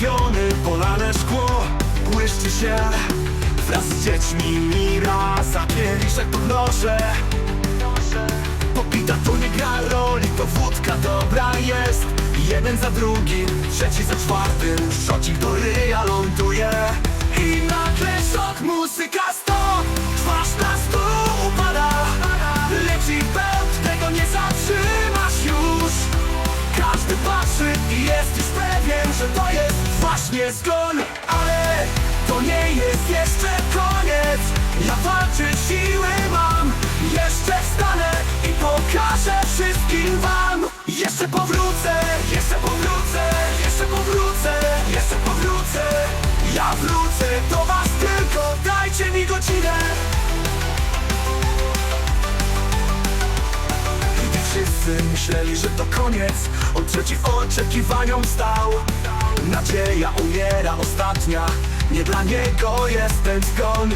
Skrzywione, polane szkło Błyszczy się. Wraz z dziećmi mira Za kieliszek podnoszę Popita tu nie gra roli To wódka dobra jest. Jeden za drugim, trzeci za czwartym. Szocik do ryja ląduje. I nagle szok muzyka zgon Ale to nie jest jeszcze koniec. Ja walczę, siły mam Jeszcze wstanę i pokażę wszystkim wam. Jeszcze powrócę, jeszcze powrócę Jeszcze powrócę, jeszcze powrócę. Ja wrócę do was tylko dajcie mi godzinę myśleli, że to koniec. On przeciw oczekiwaniom stał. Nadzieja umiera ostatnia. Nie dla niego jest ten zgon.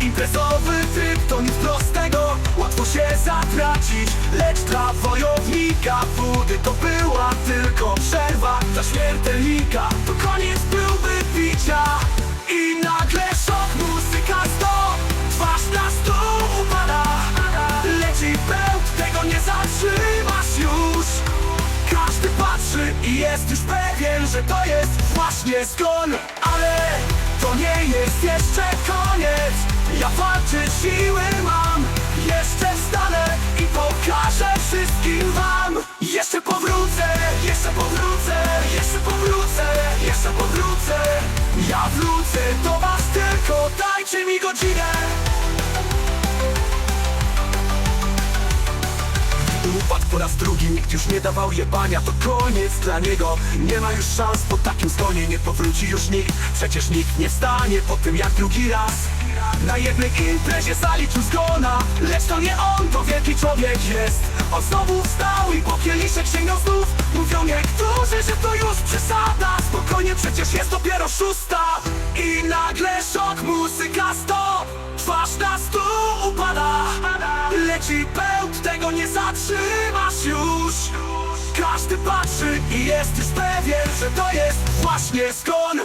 Imprezowy tryb to nic prostego. Łatwo się zatracić Lecz dla wojownika Wody to była tylko przerwa. Dla śmiertelnika to koniec byłby jest już pewien, że to jest właśnie zgon Ale to nie jest jeszcze koniec. Ja walczę, siły mam Jeszcze wstanę i pokażę wszystkim wam. Jeszcze powrócę, jeszcze powrócę Jeszcze powrócę, jeszcze powrócę. Ja wrócę do was tylko dajcie mi godzinę po raz drugi, nikt już nie dawał jebania To koniec dla niego, nie ma już szans Po takim zgonie nie powróci już nikt. Przecież nikt nie wstanie po tym jak drugi raz. Na jednej imprezie zaliczył zgona Lecz to nie on, to wielki człowiek jest. On znowu wstał i po kieliszek sięgnął znów. Mówią niektórzy, że to już przesada. Spokojnie, przecież jest dopiero szósta. I nagle szok, muzyka stop. Twarz na stół upada. Leci bełt, tego nie zatrzymasz już Każdy patrzy i jest już pewien, że to jest właśnie zgon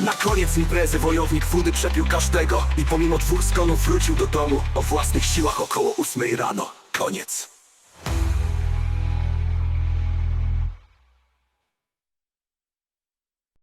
Na koniec imprezy wojownik wódy przepił każdego I pomimo dwóch zgonów wrócił do domu. O własnych siłach około ósmej rano. Koniec